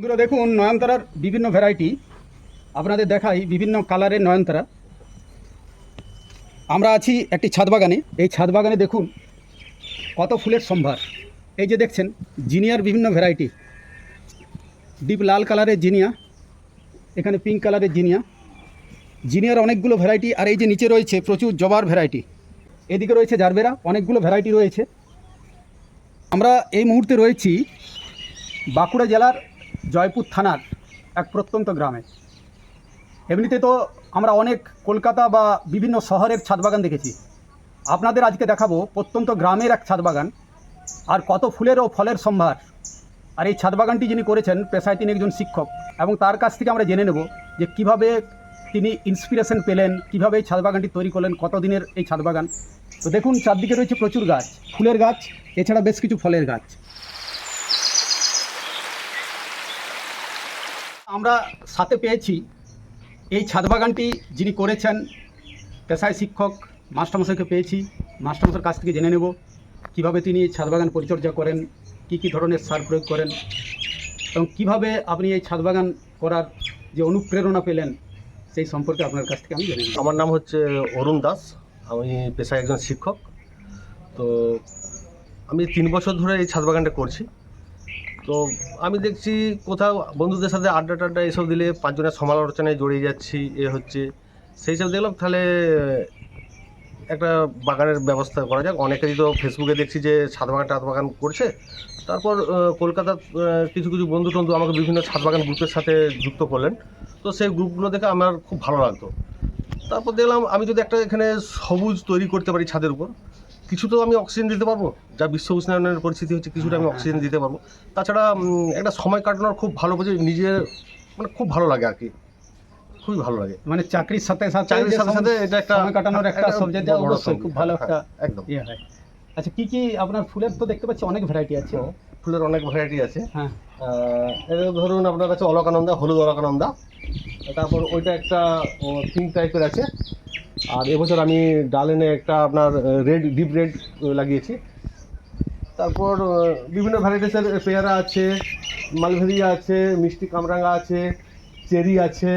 বন্ধুরা, দেখুন, নয়নতারার বিভিন্ন ভ্যারাইটি আপনাদের দেখাই বিভিন্ন কালারের নয়নতারা। আমরা আছি একটি ছাদ বাগানে। এই ছাদ বাগানে দেখুন কত ফুলের সম্ভার। এই যে দেখছেন, জিনিয়ার বিভিন্ন ভ্যারাইটি ডিপ লাল কালারের জিনিয়া, এখানে পিঙ্ক কালারের জিনিয়া। জিনিয়ার অনেকগুলো ভ্যারাইটি আর এই যে নিচে রয়েছে প্রচুর জবার ভ্যারাইটি এদিকে রয়েছে জারবেরা, অনেকগুলো ভ্যারাইটি রয়েছে। আমরা এই মুহূর্তে রয়েছি বাঁকুড়া জেলার জয়পুর থানার এক প্রত্যন্ত গ্রামে। এমনিতে তো আমরা অনেক কলকাতা বা বিভিন্ন শহরের ছাদ বাগান দেখেছি। আপনাদের আজকে দেখাবো প্রত্যন্ত গ্রামের এক ছাদ বাগান আর কত ফুলের ও ফলের সম্ভার। আর এই ছাদ বাগানটি যিনি করেছেন, পেশায় তিনি একজন শিক্ষক এবং তার কাছ থেকে আমরা জেনে নেব যে কীভাবে তিনি ইন্সপিরেশন পেলেন, কীভাবে এই ছাদ বাগানটি তৈরি করলেন, কতদিনের এই ছাদ বাগান। তো দেখুন, চারদিকে রয়েছে প্রচুর গাছ, ফুলের গাছ, এছাড়া বেশ কিছু ফলের গাছ। আমরা সাথে পেয়েছি এই ছাদ বাগানটি যিনি করেছেন, পেশায় শিক্ষক, মাস্টারমশাইকে পেয়েছি। মাস্টারমশাইয়ের কাছ থেকে জেনে নেব কীভাবে তিনি এই ছাদ বাগান পরিচর্যা করেন, কি কি ধরনের সার প্রয়োগ করেন এবং কীভাবে আপনি এই ছাদ বাগান করার যে অনুপ্রেরণা পেলেন সেই সম্পর্কে আপনার কাছ থেকে আমি জেনে নেব। আমার নাম হচ্ছে অরুণ দাস, আমি পেশায় একজন শিক্ষক। তো আমি তিন বছর ধরে এই ছাদ বাগানটা করছি। তো আমি দেখছি কোথাও বন্ধুদের সাথে আড্ডা টাড্ডা এসব দিলে পাঁচজনের সমালোচনায় জড়িয়ে যাচ্ছি, এ হচ্ছে। সেই সব দেখলাম, তাহলে একটা বাগানের ব্যবস্থা করা যাক। অনেকেরই তো ফেসবুকে দেখছি যে ছাদ বাগান, টাদ বাগান করছে। তারপর কলকাতার কিছু কিছু বন্ধু টন্ধু আমাকে বিভিন্ন ছাদ বাগান গ্রুপের সাথে যুক্ত করলেন। তো সেই গ্রুপগুলো দেখে আমার খুব ভালো লাগতো। তারপর দেখলাম, আমি যদি একটা এখানে সবুজ তৈরি করতে পারি ছাদের উপর কিছু তো আমি অক্সিজেন দিতে পারব? যা বিশ্ব উষ্ণায়নের পরিস্থিতি হচ্ছে কিছুটা আমি অক্সিজেন দিতে পারব। তাছাড়া একটা সময় কাটানোর খুব ভালো বুঝে নিজের মানে খুব ভালো লাগে আর কি। খুবই ভালো লাগে। মানে চাকরির সাথে সাথে চাকরির সাথে সাথে এটা একটা সময় কাটানোর একটা সবচেয়ে অবশ্যই খুব ভালো হ্যাঁ, একটা একদম। ইয়ে হয়। আচ্ছা কি কি আপনার ফুলের তো দেখতে পাচ্ছি অনেক ভ্যারাইটি আছে। ফুলের অনেক ভ্যারাইটি আছে। হ্যাঁ। ধরুন আপনার কাছে অলকানন্দা হলুদ অলকানন্দা। তারপর ওইটা একটা পিঙ্ক টাইপের আছে। আর এবছর আমি ডালেনে একটা আপনার রেড ডিপ রেড লাগিয়েছি। তারপর বিভিন্ন ভ্যারাইটিসের পেয়ারা আছে মালভেরিয়া আছে মিষ্টি কামরাঙ্গা আছে চেরি আছে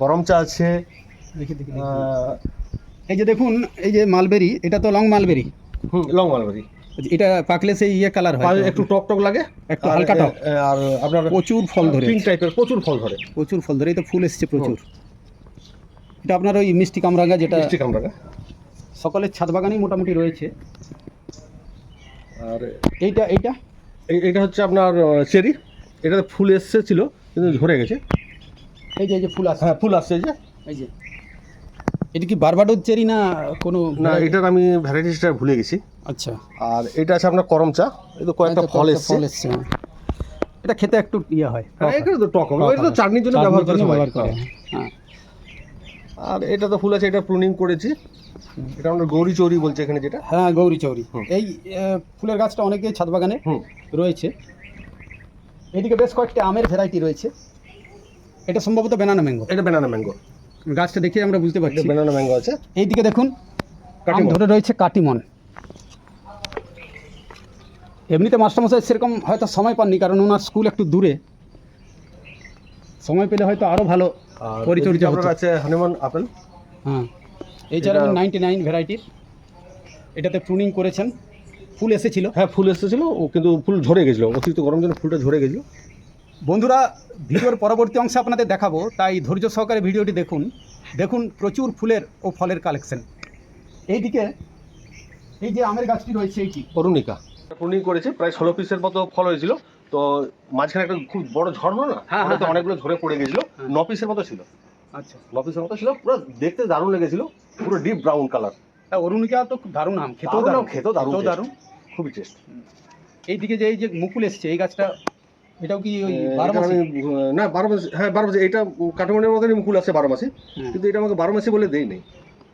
করমচা আছে। দেখি দেখি দেখি। এই যে দেখুন এই যে মালবেরি এটা তো লং মালবেরি হুম লং মালবেরি এটা পাকলে সেই ইয়ে কালার হয়। একটু টক টক লাগে একটু হালকা টক। আর আপনার প্রচুর ফল ধরে। পিঙ্ক টাইপের প্রচুর ফল ধরে। প্রচুর ফল ধরে এই তো ফুল এসছে প্রচুর। এটা আপনার ওই মিষ্টি কামরাঙ্গা যেটা মিষ্টি কামরাঙ্গা। সকলের ছাদ বাগানেই মোটামুটি রয়েছে। আর এইটা এইটা? এই- এটা হচ্ছে আপনার চেরি। এটাতে ফুল এসছে ছিল কিন্তু ঝরে গেছে। এই যে এই যে ফুল আছে হ্যাঁ ফুল আসছে এই যে। এই যে। এটা কি বারবাডোর চেরি না কোনো না এটার আমি ভ্যারাইটিসটা ভুলে গেছি। আচ্ছা। আর এটা আছে আপনার করমচা এই তো কয়েকটা আচ্ছা, ফল এসছে। ফল এসছে হ্যাঁ। এটা খেতে একটু ইয়ে হয়। হ্যাঁ, এটা তো টক হবে। এটা তো চাটনির জন্য ব্যবহার করে। ব্যবহার করে। হ্যাঁ। আর এটা তো ফুল আছে এটা প্রুনিং করেছি। এটা আমরা গৌরী চৌরি বলছে এখানে যেটা। হ্যাঁ গৌরী চৌরি। এই ফুলের গাছটা অনেকেই ছাদ বাগানে রয়েছে। এদিকে বেশ কয়েকটি আমের ভ্যারাইটি রয়েছে। এটা সম্ভবত বেনানা ম্যাঙ্গো এটা ব্যানানা ম্যাঙ্গো গাছটা দেখে আমরা বুঝতে পারছি। ব্যানানা ম্যাঙ্গো আছে। এইদিকে দেখুন আম ধরে রয়েছে কাটিমন। এমনিতে মাস্টারমশাই সেরকম হয়তো সময় পাননি কারণ ওনার স্কুল একটু দূরে। সময় পেলে হয়তো আরও ভালো পরিচর্যা আপনার আছে হানিমন আপেল? হ্যাঁ। এই এটা- নাইনটি নাইন ভ্যারাইটির এটাতে প্রুনিং করেছেন। ফুল এসেছিল। হ্যাঁ ফুল এসেছিল ও কিন্তু ফুল ঝরে গেছিল। অতিরিক্ত গরম জন্য ফুলটা ঝরে গেছিল। বন্ধুরা ভিডিওর পরবর্তী অংশে আপনাদের দেখাবো। তাই ধৈর্য সহকারে ভিডিওটি দেখুন। দেখুন প্রচুর ফুলের ও ফলের কালেকশন এইদিকে এই যে আমের গাছটি রয়েছে এইটি। অরুণিকা। প্রুনিং করেছে প্রায় ষোলো পিসের মতো ফল হয়েছিল। তো মাঝখানে একটা খুব বড় ঝড় হলো না? হ্যাঁ, ওটাতে হ্যাঁ। অনেকগুলো ঝরে পড়ে গেছিল। হ্যাঁ। ন পিসের মতো ছিল। আচ্ছা। ন পিসের মতো ছিল পুরো দেখতে দারুণ লেগেছিল পুরো ডিপ ব্রাউন কালার অরুণিকা তো দারুণ আম খেতেও দারুণ খেতেও দারুণ দারুণ। খুবই টেস্ট এইদিকে যে এই যে মুকুল এসছে এই গাছটা এটাও কি ওই বারো মাসে? না বারো মাসি হ্যাঁ বারো মাসি এটা কাঠমান্ডের মতনই মুকুল আছে বারো মাসি হ্যাঁ। কিন্তু এটা আমাকে বারো মাসি বলে নেই।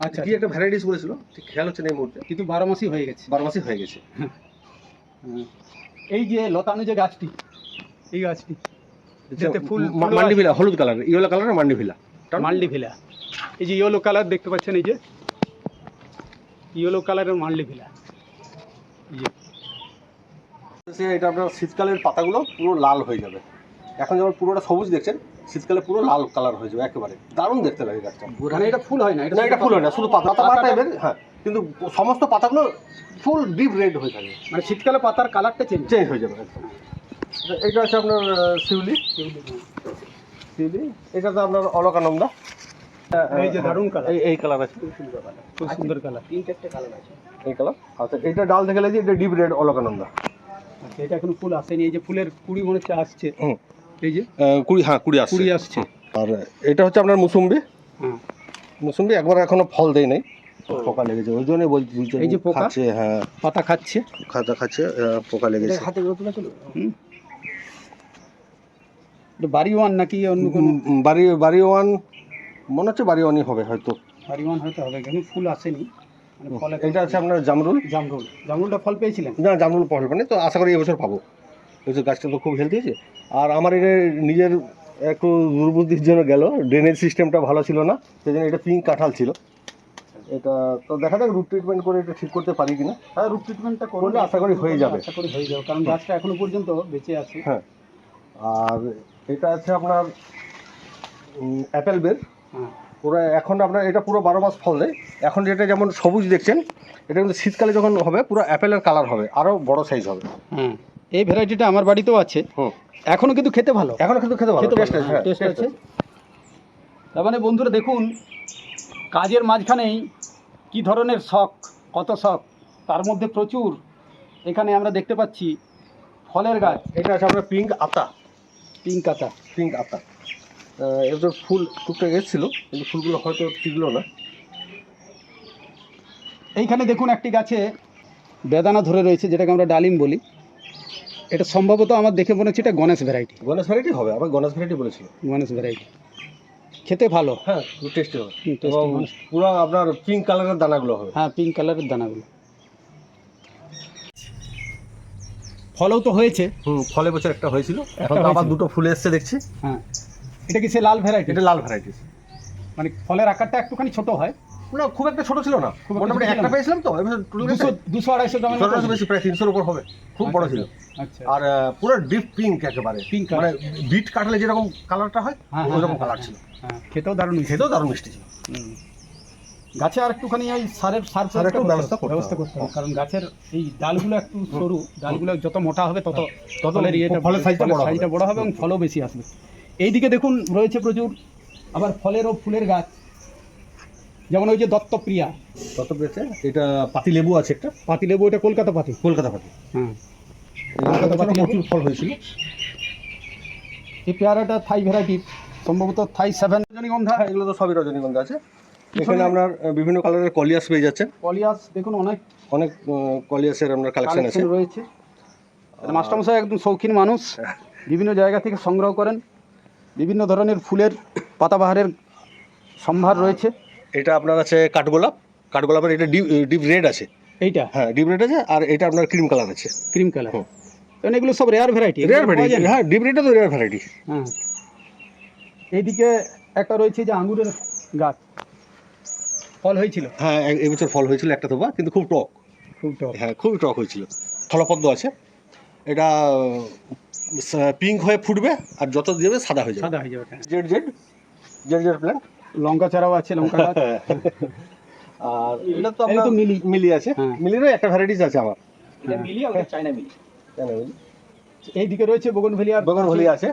আচ্ছা কি একটা ভ্যারাইটিস বলেছিল ঠিক খেয়াল হচ্ছে না এই মুহূর্তে। কিন্তু বারো মাসই হয়ে গেছে। বারো মাসি হয়ে গেছে। হ্যাঁ। এই যে লতানো যে গাছটি এই গাছটি যাতে ফুল- মা- ফুলও মান্ডি ভিলা হলুদ colour yellow colour mandevilla mandevilla এই যে ইয়েলো কালার দেখতে পাচ্ছেন এই যে ইয়েলো কালারের মাল্ডি ভিলা এই যে। সে এটা আপনার শীতকালের পাতাগুলো পুরো লাল হয়ে যাবে। এখন যেমন পুরোটা সবুজ দেখছেন শীতকালে পুরো লাল কালার হয়ে যাবে একেবারে। দারুণ দেখতে লাগে গাছটা। মানে এটা ফুল হয় না না এটা ফুল হয় না শুধু পাতা। পাতা হ্যাঁ। কিন্তু সমস্ত পাতাগুলো ফুল ডিপ রেড হয়ে থাকে। মানে শীতকালে পাতার কালারটা চেঞ্জ চেঞ্জ হয়ে যাবে এটা হচ্ছে আপনার শিউলি। শিউলি। এটা তো আপনার অলকানন্দা। এই যে দারুণ কালার এই কালার আছে। খুব সুন্দর কালার তিন চারটে কালার আছে। এই কালার আচ্ছা এটা ডাল লাগছে এটা ডিপ রেড অলকানন্দা। আচ্ছা এটা এখনও ফুল আসেনি। এই যে ফুলের কুড়ি মনে হচ্ছে আসছে। হুম। এই যে? কুড়ি হ্যাঁ কুড়ি আসছে। কুড়ি আসছে। আর এটা হচ্ছে আপনার মুসুম্বি। হ্যাঁ মুসুম্বি একবার এখনও ফল দেয় নাই। পোকা লেগেছে। ওই জন্যই বলছি এই যে পোকা? খাচ্ছে হ্যাঁ। পাতা খাচ্ছে? খাতা খাচ্ছে পোকা লেগেছে। হাতে তুলে চলো। বাড়ি ওয়ান নাকি অন্য কোনো? বাড়ি বাড়ি ওয়ান মনে হচ্ছে বাড়ি ওয়ানই হবে হয়তো। বাড়ি ওয়ান হয়তো হবে কিন্তু ফুল আসেনি। মানে এটা আছে আপনার জামরুল? জামরুল। জামরুলটা ফল পেয়েছিলেন? না জামরুল ফল মানে তো আশা করি এবছর পাবো। এবছর গাছটা তো খুব হেলদি আছে আর আমার এটা নিজের একটু দুর্বুদ্ধির জন্য গেল ড্রেনেজ সিস্টেমটা ভালো ছিল না সেই জন্য এটা পিঙ্ক কাঁঠাল ছিল। এটা তো দেখা যাক রুট ট্রিটমেন্ট করে এটা ঠিক করতে পারি কিনা। হ্যাঁ রুট ট্রিটমেন্টটা করলে আশা করি হয়ে যাবে। আশা করি হয়ে যাবে কারণ গাছটা এখনও পর্যন্ত বেঁচে আছে। হ্যাঁ। আর এটা আছে আপনার অ্যাপেল বের। হ্যাঁ। পুরো এখন আপনার এটা পুরো বারো মাস ফল। দেয় এখন যেটা যেমন সবুজ দেখছেন এটা কিন্তু শীতকালে যখন হবে পুরো অ্যাপেলের কালার হবে আরও বড় সাইজ হবে। হ্যাঁ এই ভ্যারাইটিটা আমার বাড়িতেও আছে। হুম। এখনও কিন্তু খেতে ভালো। এখনও কিন্তু খেতে ভালো। টেস্ট হ্যাঁ, হ্যাঁ টেস্ট আছে। তার মানে বন্ধুরা দেখুন কাজের মাঝখানেই কি ধরনের শখ কত শখ তার মধ্যে প্রচুর। এখানে আমরা দেখতে পাচ্ছি ফলের গাছ। এটা আছে আপনার পিঙ্ক আতা। পিঙ্ক আতা। পিঙ্ক আতা। তো ফুল টুকটাক এসেছিল কিন্তু ফুলগুলো হয়তো টিকলো না। এইখানে দেখুন একটি গাছে বেদানা ধরে রয়েছে যেটাকে আমরা ডালিম বলি। এটা সম্ভবত আমার দেখে মনে হচ্ছে এটা গণেশ ভ্যারাইটি গণেশ ভ্যারাইটি হবে আবার গণেশ ভ্যারাইটি বলেছিল। গণেশ ভ্যারাইটি খেতে ভালো। হ্যাঁ টেস্টি হবে। এবং পুরো আপনার পিঙ্ক কালারের দানাগুলো হবে। হ্যাঁ পিঙ্ক কালারের দানাগুলো। ফলও তো হয়েছে। হুম ফলে বছর একটা হয়েছিল। এখন আবার দুটো ফুলে এসছে দেখছি। হ্যাঁ। এটা কি সে লাল ভ্যারাইটি এটা লাল ভ্যারাইটি মানে ফলের আকারটা একটুখানি ছোট হয়। না খুব একটা ছোট ছিল না। মোটামুটি একটা পেয়েছিলাম তো দুশো দুশো আড়াইশো বেশি প্রায় তিনশোর উপর হবে খুব বড় ছিল। আচ্ছা আর পুরো ডিপ পিঙ্ক একেবারে। Colour। মানে বিট কাটলে যেরকম কালারটা হয় হ্যাঁ, হ্যাঁ, কালার হ্যাঁ, ছিল। খেতেও দারুণ খেতেও দারুণ মিষ্টি ছিল। গাছে আর একটুখানি সারের সার সারের একটু ব্যবস্থা ব্যবস্থা করতে হবে। কারণ গাছের এই ডালগুলো একটু সরু ডালগুলো যত মোটা হবে তত তত ইয়েটা ফলের size টা বড় হবে। সাইজটা বড় হবে এবং ফলও বেশি আসবে। এইদিকে দেখুন রয়েছে প্রচুর। আবার ফলের ও ফুলের গাছ। যেমন ওই যে দত্তপ্রিয়া। পেয়েছে এটা পাতি লেবু আছে একটা? পাতিলেবু এটা কলকাতা পাতি। কলকাতা পাতি। হ্যাঁ কলকাতা পাতি পাতি লেবু। প্রচুর ফল হয়েছিল। এই পেয়ারাটা থাই ভ্যারাইটির সম্ভবত থাই সেভেন রজনীগন্ধা। হ্যাঁ এগুলো তো সবই রজনীগন্ধা আছে। এখানে আপনার বিভিন্ন কালারের কলিয়াস পেয়ে যাচ্ছেন। কলিয়াস দেখুন অনেক অনেক কলিয়াসের আপনার কালেকশন আছে। রয়েছে। মাস্টারমশাই একদম শৌখিন মানুষ। বিভিন্ন জায়গা থেকে সংগ্রহ করেন। বিভিন্ন ধরনের ফুলের পাতাবাহারের সম্ভার রয়েছে। এটা আপনার আছে কাঠগোলাপ। কাঠগোলাপের এটা ডিপ ডিপ রেড আছে। এইটা? হ্যাঁ ডিপ রেড আছে আর এটা আপনার ক্রিম কালার আছে। Cream colour. কারণ এগুলো সব রেয়ার ভ্যারাইটি রেয়ার ভ্যারাইটি হ্যাঁ ডিপ রেডটা তো রেয়ার ভ্যারাইটি হ্যাঁ। এইদিকে একটা রয়েছে যে আঙ্গুরের গাছ। ফল হয়েছিল? হ্যাঁ এবছর ফল হয়েছিল একটা থোপা কিন্তু খুব টক। খুব টক। হ্যাঁ খুবই টক হয়েছিল। ফলপদ্ম আছে। এটা পিঙ্ক হয়ে ফুটবে আর যত দেবে সাদা হয়ে যাবে। সাদা হয়ে যাবে হ্যাঁ। Z Z Z Z plant লঙ্কা চারাও আছে লঙ্কা গাছ। আর এটা তো আপনার তো মিলি। মিলি আছে। হ্যাঁ। মিলিরও একটা ভ্যারাইটিস আছে আমার এটা মিলি আর চাইনা মিলি। কেন মিলি। এইদিকে রয়েছে বগনভেলিয়ার বগনভলি আছে।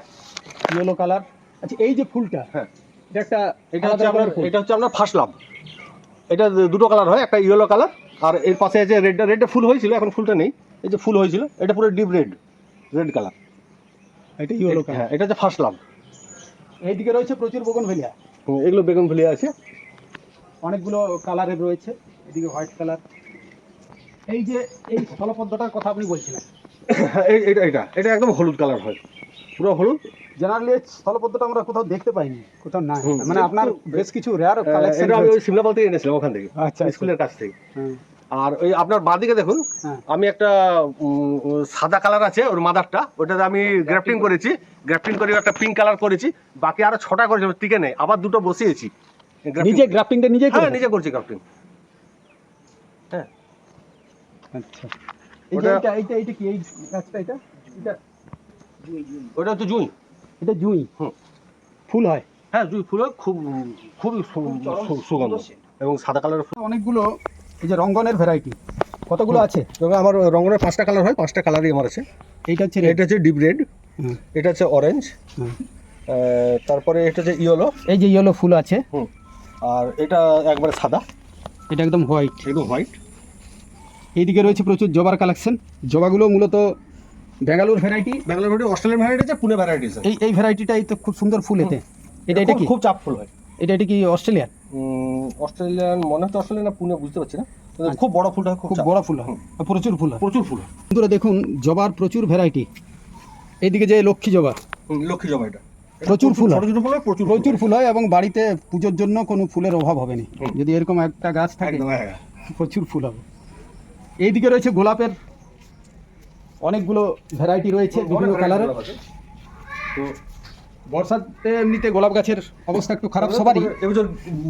ইয়েলো কালার আচ্ছা এই যে ফুলটা হ্যাঁ। এটা একটা এটা হচ্ছে আপনার ফুল। এটা হচ্ছে আপনার ফার্স্ট লাভ এটা দুটো কালার হয় একটা ইয়েলো কালার আর এর পাশে আছে রেডটা রেডটা ফুল হয়েছিল এখন ফুলটা নেই। এই যে ফুল হয়েছিল এটা পুরো ডিপ রেড রেড কালার এটা ইয়েলো কালার হ্যাঁ এটা হচ্ছে ফার্স্ট লাভ এইদিকে রয়েছে প্রচুর বগনভেলিয়া। এগুলো বেগুন ফুলিয়া আছে। অনেকগুলো কালারের রয়েছে এদিকে হোয়াইট কালার। এই যে এই স্থলপদ্মটার কথা আপনি বলছিলেন। এটা এটা এটা একদম হলুদ কালার হয় পুরো হলুদ। জেনারেলি স্থলপদ্মটা আমরা কোথাও দেখতে পাইনি কোথাও না মানে আপনার বেশ কিছু রেয়ার কালেকশন এটা আমি থেকে এনেছিলাম ওখান থেকে আচ্ছা আচ্ছা। স্কুলের কাছ থেকে। আর ওই আপনার বাঁদিকে দেখুন হ্যাঁ। আমি একটা সাদা কালার আছে ওর মাদারটা ওটাতে আমি গ্রাফটিং করেছি। গ্রাফটিং করে একটা পিঙ্ক কালার করেছি বাকি আরও ছটা করেছি টিকে নেই আবার দুটো বসিয়েছি। নিজে গ্রাফটিংটা নিজে হ্যাঁ নিজে করছি গ্রাফটিং হ্যাঁ। আচ্ছা। এইটা এইটা এইটা কি? এই গাছটা এটা? এটা ওটা হচ্ছে জুঁই। এটা জুঁই। হুম। ফুল হয়? হ্যাঁ জুই ফুল হয় খুব খুবই সুগন্ধ। এবং সাদা কালারের ফুল অনেকগুলো এই যে রঙ্গনের ভ্যারাইটি কতগুলো আছে? এবং আমার রঙের পাঁচটা কালার হয় পাঁচটা কালারই আমার আছে। এইটা হচ্ছে এটা হচ্ছে ডিপ রেড এটা হচ্ছে অরেঞ্জ তারপরে এটা হচ্ছে ইয়েলো এই যে ইয়েলো ফুল আছে। আর এটা একবারে সাদা। এটা একদম হোয়াইট একদম হোয়াইট এইদিকে রয়েছে প্রচুর জবার কালেকশন জবাগুলো মূলত Bangalore variety Bangalore variety Australian variety আছে পুনে ভ্যারাইটি এই এই ভ্যারাইটিটাই তো খুব সুন্দর ফুল এতে। এটা এটা কি? খুব চাপ ফুল হয়। এটা এটা কি অস্ট্রেলিয়ান? অস্ট্রেলিয়ান মনে হচ্ছে অস্ট্রেলিয়ান না পুনে বুঝতে পারছি না। আচ্ছা। খুব বড় ফুলটা হয়, খুব বড় ফুল হয়। প্রচুর ফুল হয়। প্রচুর ফুল বন্ধুরা দেখুন জবার প্রচুর ভ্যারাইটি এইদিকে যে লক্ষ্মী জবা লক্ষ্মী জবা এটা। প্রচুর ফুল হয়। ফুল হয় প্রচুর প্রচুর ফুল হয় এবং বাড়িতে পুজোর জন্য কোনো ফুলের অভাব হবে না। যদি এরকম একটা গাছ থাকে হ্যাঁ। প্রচুর ফুল হবে। এইদিকে রয়েছে গোলাপের অনেকগুলো ভ্যারাইটি রয়েছে বিভিন্ন কালারের তো বর্ষাতে এমনিতে গোলাপ গাছের অবস্থা একটু খারাপ সবারই। এবছর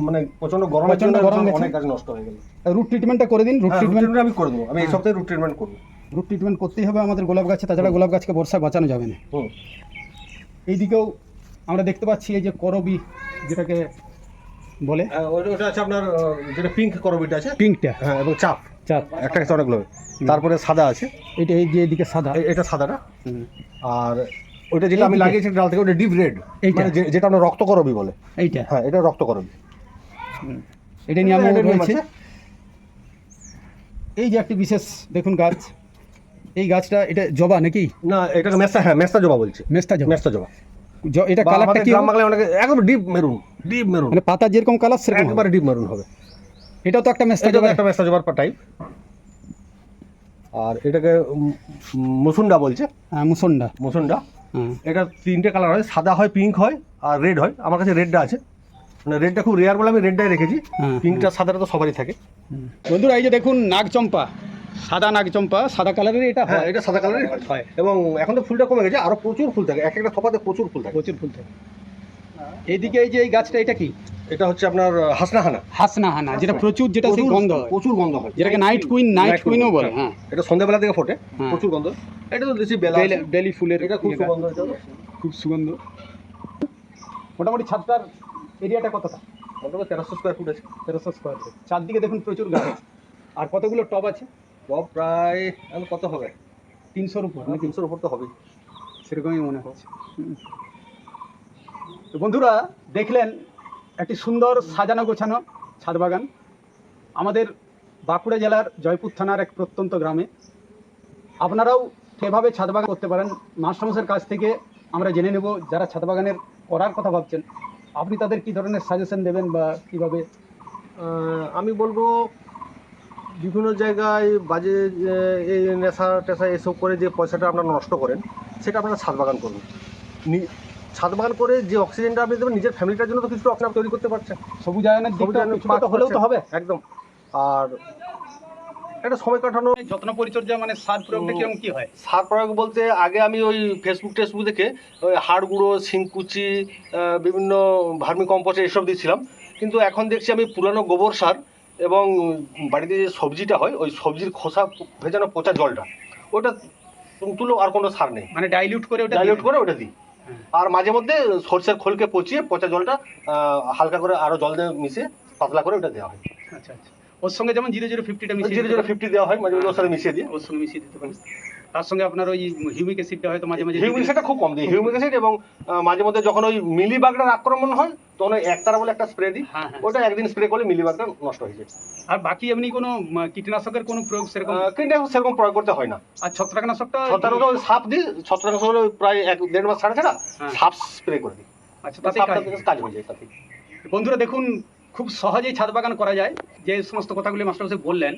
মানে প্রচণ্ড গরমের প্রচণ্ড গরম। অনেক গাছ। নষ্ট হয়ে গেল। রুট ট্রিটমেন্টটা করে দিন রুট হ্যাঁ, ট্রিটমেন্ট আমি করে দেবো। আমি এই হ্যাঁ। সপ্তাহে রুট ট্রিটমেন্ট করব। রুট ট্রিটমেন্ট করতেই হবে আমাদের গোলাপ গাছে তাছাড়া গোলাপ গাছকে বর্ষায় বাঁচানো যাবে না। এইদিকেও আমরা দেখতে পাচ্ছি এই যে করবি যেটাকে বলে। হ্যাঁ, ওটা আছে আপনার যেটা পিঙ্ক করবিটা আছে। পিঙ্কটা হ্যাঁ এবং চাপ। চাপ। একটা অনেকগুলো। তারপরে সাদা আছে। এটা এই যে এদিকে সাদা। এটা সাদাটা। আর ওইটা যেটা আমি লাগিয়েছি ডাল থেকে ওটা ডিপ রেড এইটা? মানে যেটা আমরা রক্ত করবি বলে। এইটা। হ্যাঁ এটা রক্ত করবি এটা নিয়ে আমার এটা নিয়ে রয়েছে এই যে একটি বিশেষ দেখুন গাছ। এই গাছটা এটা জবা নাকি? না এটাকে মেস্তা হ্যাঁ মেস্তা জবা বলছে। মেস্তা জবা। মেস্তা জবা। এটা কালারটা কি গ্রাম? বাংলায় অনেকে একদম ডিপ মেরুন ডিপ মেরুন মানে পাতা যেরকম কালার সেরকম। একবারে ডিপ মেরুন হবে। এটা তো একটা মেস্তা জবা। একটা মেস্তা জবার টাইপ আর এটাকে মুসুন্ডা বলছে। হ্যাঁ মুসুন্ডা। মুসুন্ডা। এটা তিনটে কালার হয় সাদা হয় পিঙ্ক হয় আর রেড হয়। আমার কাছে রেডটা আছে। মানে রেডটা খুব রেয়ার বলে আমি রেডটাই রেখেছি। পিঙ্কটা সাদাটা তো সবারই থাকে। বন্ধুরা এই যে দেখুন নাগচম্পা সাদা নাগচম্পা সাদা কালারের এটা হ্যাঁ হয়। এটা সাদা কালারের হয়। এবং এখন তো ফুলটা কমে গেছে আরও প্রচুর ফুল থাকে। এক একটা থপাতে প্রচুর ফুল থাকে। প্রচুর ফুল থাকে। এইদিকে এই যে এই গাছটা এটা কি? এটা হচ্ছে আপনার হাসনা হানা হাসনা হানা যেটা প্রচুর যেটা সেই গন্ধ হয়। প্রচুর গন্ধ হয়। যেটাকে নাইট কুইন নাইট কুইনও বলে। হ্যাঁ। এটা সন্ধ্যাবেলা থেকে ফোটে হ্যাঁ। প্রচুর গন্ধ। এটা তো দেশি বেলা। ডেলি ফুলের এটা খুব ইয়েটা, সুগন্ধ এটা খুব সুগন্ধ। মোটামুটি ছাদটার এরিয়াটা কতটা? মোটামুটি তেরোশো স্কোয়ার ফুট আছে। তেরোশো স্কোয়ার ফিট চারদিকে দেখুন প্রচুর গাছ। আর কতগুলো টব আছে? সব প্রায় কত হবে? তিনশোর উপর মানে তিনশোর উপর তো হবেই। সেরকমই মনে হচ্ছে। তো বন্ধুরা দেখলেন একটি সুন্দর সাজানো গোছানো ছাদ বাগান। আমাদের বাঁকুড়া জেলার জয়পুর থানার এক প্রত্যন্ত গ্রামে। আপনারাও সেভাবে ছাদ বাগান করতে পারেন। মাস্টারমশের কাছ থেকে আমরা জেনে নেব যারা ছাদ বাগানের করার কথা ভাবছেন। আপনি তাদের কি ধরনের সাজেশন দেবেন বা কীভাবে? আমি বলব, বিভিন্ন জায়গায় বাজে এই নেশা টেশা এসব করে যে পয়সাটা আপনারা নষ্ট করেন, সেটা আপনারা ছাদ বাগান করুন। ছাদ বাগান করে যে অক্সিজেনটা আপনি দেবেন নিজের ফ্যামিলিটার জন্য তো কিছু আপনারা তৈরি করতে পারছেন। দিকটা সবুজায়নের কিছুটা হলেও তো হবে। একদম। আর একটা সময় কাটানো যত্ন পরিচর্যা মানে সার প্রয়োগটা। কীরকম কি হয়? সার প্রয়োগ বলতে আগে আমি ওই ফেসবুক টেসবুক দেখে ওই হাড় গুঁড়ো শিংকুচি বিভিন্ন ভার্মি কম্পোস্ট এসব দিচ্ছিলাম। কিন্তু এখন দেখছি আমি পুরানো গোবর সার এবং বাড়িতে যে সবজিটা হয় ওই সবজির খোসা ভেজানো পচা জলটা ওটা তুলো আর কোনো সার নেই। মানে ডাইলিউট করে ওটা ডাইলিউট করে ওটা দিই। আর মাঝে মধ্যে সর্ষের খোলকে পচিয়ে পচা জলটা হালকা করে আরও জল দিয়ে মিশিয়ে পাতলা করে ওটা দেওয়া হয়। আচ্ছা আচ্ছা। ওর সঙ্গে যেমন জিরো জিরো ফিফটিটা মিশিয়ে জিরো জিরো ফিফটি দেওয়া হয় মাঝে মধ্যে ওর সাথে মিশিয়ে দিয়ে। ওর সঙ্গে মিশিয়ে দিতে পারেন তার সঙ্গে আপনার ওই হিউমিক অ্যাসিডটা হয়তো মাঝে মাঝে হিউমিক অ্যাসিডটা খুব কম দিই। হিউমিক অ্যাসিড এবং মাঝে মধ্যে যখন ওই মিলিবাগটার আক্রমণ হয় তখন ওই একতারা বলে একটা স্প্রে দিই। হ্যাঁ হ্যাঁ। ওটা একদিন স্প্রে করলে মিলিবাগটা নষ্ট হয়ে যায়। আর বাকি এমনি কোনো কীটনাশকের কোনো প্রয়োগ সেরকম? এখন সেরকম প্রয়োগ করতে হয় না। আর ছত্রাকনাশকটা ছত্রাক ওই সাপ দিই ছত্রাক হলো প্রায় এক দেড় মাস ছাড়া ছাড়া হ্যাঁ। সাপ স্প্রে করে দিই। আচ্ছা তাতে কাজ কাজ হয়ে যায় তাতে বন্ধুরা দেখুন খুব সহজেই ছাদ বাগান করা যায়। যে সমস্ত কথাগুলি মাস্টারমশাই বললেন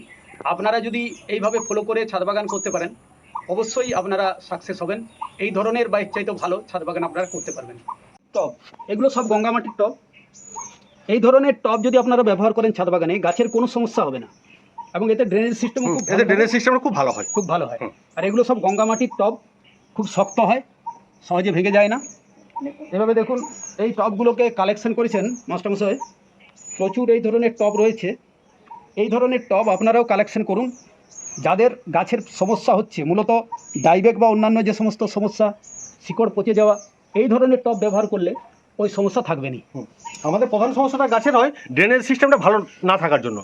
আপনারা যদি এইভাবে ফলো করে ছাদ বাগান করতে পারেন অবশ্যই আপনারা সাকসেস হবেন। এই ধরনের বা এর চাইতেও ভালো ছাদ বাগান আপনারা করতে পারবেন। টব এগুলো সব গঙ্গামাটির টব এই ধরনের টব যদি আপনারা ব্যবহার করেন ছাদ বাগানে গাছের কোনো সমস্যা হবে না। এবং এতে ড্রেনেজ সিস্টেম খুব এতে ড্রেনেজ সিস্টেমটা খুব ভালো হয়। খুব ভালো হয়। আর এগুলো সব গঙ্গামাটির টব খুব শক্ত হয় সহজে ভেঙে যায় না। এভাবে দেখুন এই টবগুলোকে কালেকশন করেছেন মাস্টারমশাই। প্রচুর এই ধরনের টব রয়েছে। এই ধরনের টব আপনারাও কালেকশন করুন। যাদের গাছের সমস্যা হচ্ছে মূলত ডাইবেক বা অন্যান্য যে সমস্ত সমস্যা শিকড় পচে যাওয়া এই ধরনের টব ব্যবহার করলে ওই সমস্যা থাকবে না আমাদের প্রধান সমস্যাটা গাছের হয় ড্রেনেজ সিস্টেমটা ভালো না থাকার জন্য।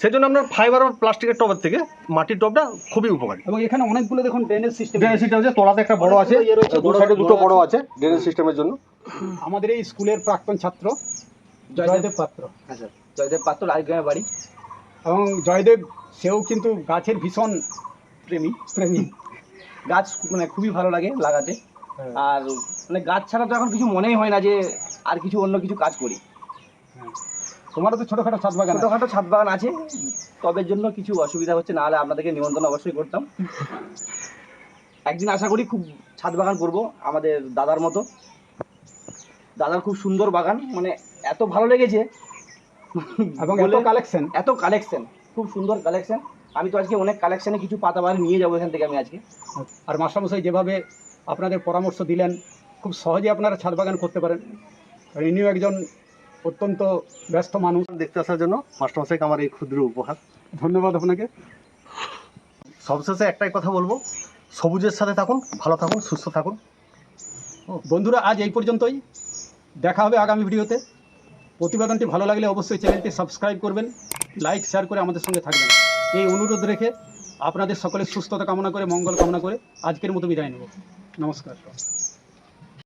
সেজন্য আমরা ফাইবার বা প্লাস্টিকের টবের থেকে মাটির টবটা খুবই উপকারী। এবং এখানে অনেকগুলো দেখুন ড্রেনেজ সিস্টেম ড্রেনেজ সিস্টেম আছে তোলাতে একটা বড় আছে ইয়ে সাইডে দুটো বড় আছে ড্রেনেজ সিস্টেমের জন্য। আমাদের এই স্কুলের প্রাক্তন ছাত্র জয়দেব পাত্র। আচ্ছা জয়দেব পাত্র রাজগ্রামের বাড়ি। এবং জয়দেব সেও কিন্তু গাছের ভীষণ প্রেমী। প্রেমী। গাছ মানে খুবই ভালো লাগে লাগাতে। আর মানে গাছ ছাড়া তো এখন কিছু মনেই হয় না যে আর কিছু অন্য কিছু কাজ করি। তোমারও তো ছোটখাটো ছাদ বাগান ছোটোখাটো ছাদ বাগান আছে। টবের জন্য কিছু অসুবিধা হচ্ছে না হলে আপনাদেরকে নিমন্ত্রণ অবশ্যই করতাম। একদিন আশা করি খুব ছাদ বাগান করব আমাদের দাদার মতো। দাদার খুব সুন্দর বাগান মানে এত ভালো লেগেছে। এবং এত কালেকশন এত কালেকশন খুব সুন্দর কালেকশন আমি তো আজকে অনেক কালেকশনে কিছু পাতা বাড়ি নিয়ে যাব এখান থেকে আমি আজকে। আর মাস্টারমশাই যেভাবে আপনাদের পরামর্শ দিলেন খুব সহজে আপনারা ছাদ বাগান করতে পারেন। আর ইনিও একজন অত্যন্ত ব্যস্ত মানুষ। দেখতে আসার জন্য মাস্টারমশাইকে আমার এই ক্ষুদ্র উপহার। ধন্যবাদ আপনাকে। সবশেষে একটাই কথা বলব সবুজের সাথে থাকুন ভালো থাকুন সুস্থ থাকুন। বন্ধুরা আজ এই পর্যন্তই। দেখা হবে আগামী ভিডিওতে। প্রতিবেদনটি ভালো লাগলে অবশ্যই চ্যানেলটি সাবস্ক্রাইব করবেন, লাইক, শেয়ার করে আমাদের সঙ্গে থাকবেন। এই অনুরোধ রেখে আপনাদের সকলের সুস্থতা কামনা করে, মঙ্গল কামনা করে আজকের মতো বিদায় নেব। নমস্কার।